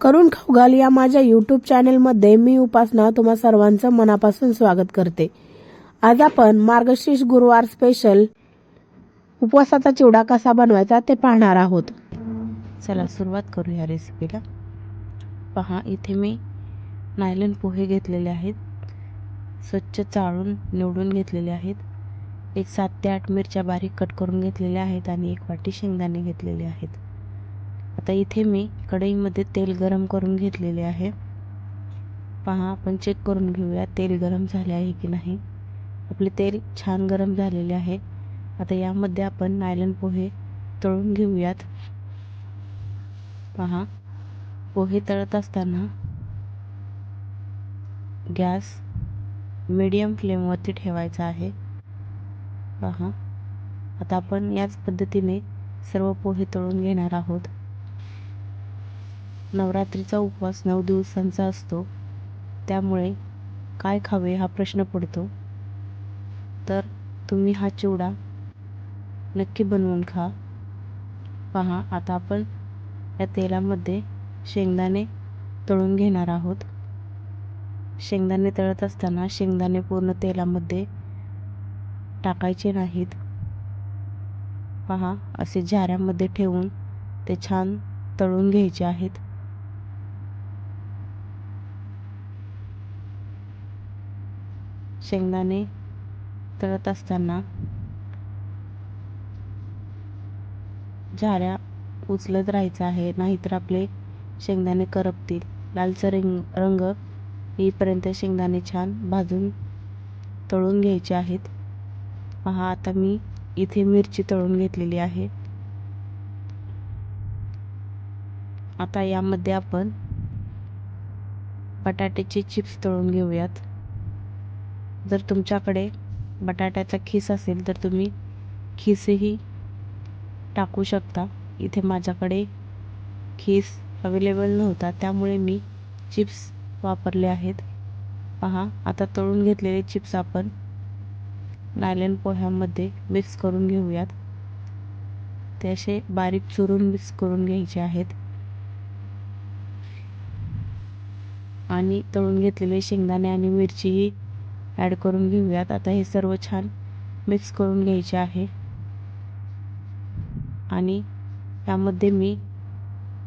करून खाऊ या माझ्या यूट्यूब चॅनेलमध्ये मी उपासना तुम्हा सर्वांचं मनापासून स्वागत करते. आज आपण मार्गशीर्ष गुरुवार स्पेशल उपवासाचा चिवडा कसा बनवायचा ते पाहणार आहोत. चला सुरुवात करू या रेसिपीला पहा इथे मी नायलन पोहे घेतलेले आहेत. स्वच्छ चाळून निवडून घेतलेले आहेत. एक सात ते आठ मिरच्या बारीक कट करून घेतलेल्या आहेत आणि एक वाटी शेंगदाणे घेतलेले आहेत. आता इथे मी कढईमध्ये तेल गरम करून घेतलेले आहे. पहा आपण चेक करून घेऊया तेल गरम झाले आहे की नाही. आपले तेल छान गरम झालेले आहे. आता यामध्ये आपण नायलन पोहे तळून घेऊयात. पहा पोहे तळत असताना गॅस मीडियम फ्लेमवरती ठेवायचा आहे. पहा आता आपण याच पद्धतीने सर्व पोहे तळून घेणार आहोत. नवरात्रीचा उपवास नऊ दिवसांचा असतो. त्यामुळे काय खावे हा प्रश्न पडतो. तर तुम्ही हा चिवडा नक्की बनवून खा. पहा आता आपण या तेलामध्ये शेंगदाणे तळून घेणार आहोत. शेंगदाणे तळत असताना शेंगदाणे पूर्ण तेलामध्ये टाकायचे नाहीत. पहा असे झाऱ्यामध्ये ठेवून ते छान तळून घ्यायचे आहेत. शेंगदाणे तळत असताना झाऱ्या उचलत राहायचं आहे. नाहीतर आपले शेंगदाणे करपतील. लालसर रंग रंग येईपर्यंत शेंगदाणे छान भाजून तळून घ्यायचे आहेत. पहा आता मी इथे मिरची तळून घेतलेली आहे. आता यामध्ये आपण बटाट्याचे चिप्स तळून घेऊयात. जर तुमच्याकडे बटाट्याचा खीस असेल तर तुम्ही खीसही टाकू शकता. इथे माझ्याकडे खीस अवेलेबल नव्हता त्यामुळे मी चिप्स वापरले आहेत. पहा आता तळून घेतलेले चिप्स आपण नायलन पोह्यामध्ये मिक्स करून घेऊयात. ते असे बारीक चुरून मिक्स करून घ्यायचे आहेत. आणि तळून घेतलेले शेंगदाणे आणि मिरचीही ॲड करून घेऊयात. आता हे सर्व छान मिक्स करून घ्यायचे आहे. आणि यामध्ये मी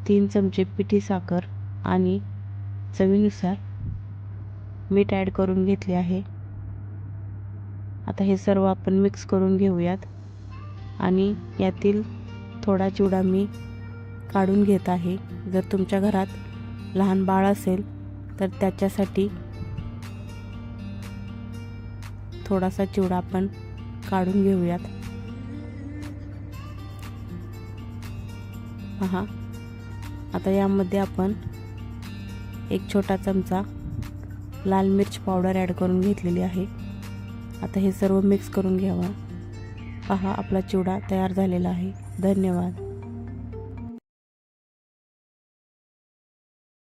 तीन चमचे पिठी साखर आणि चवीनुसार मीठ ॲड करून घेतले आहे. आता हे सर्व आपण मिक्स करून घेऊयात. आणि यातील थोडा चिवडा मी काढून घेत आहे. जर तुमच्या घरात लहान बाळ असेल तर त्याच्यासाठी थोडासा चिवडा आपण काढून घेऊयात. पहा आता यामध्ये आपण एक छोटा चमचा लाल मिर्च पावडर ॲड करून घेतलेली आहे. आता हे सर्व मिक्स करून घ्यावा. पहा आपला चिवडा तयार झालेला आहे. धन्यवाद.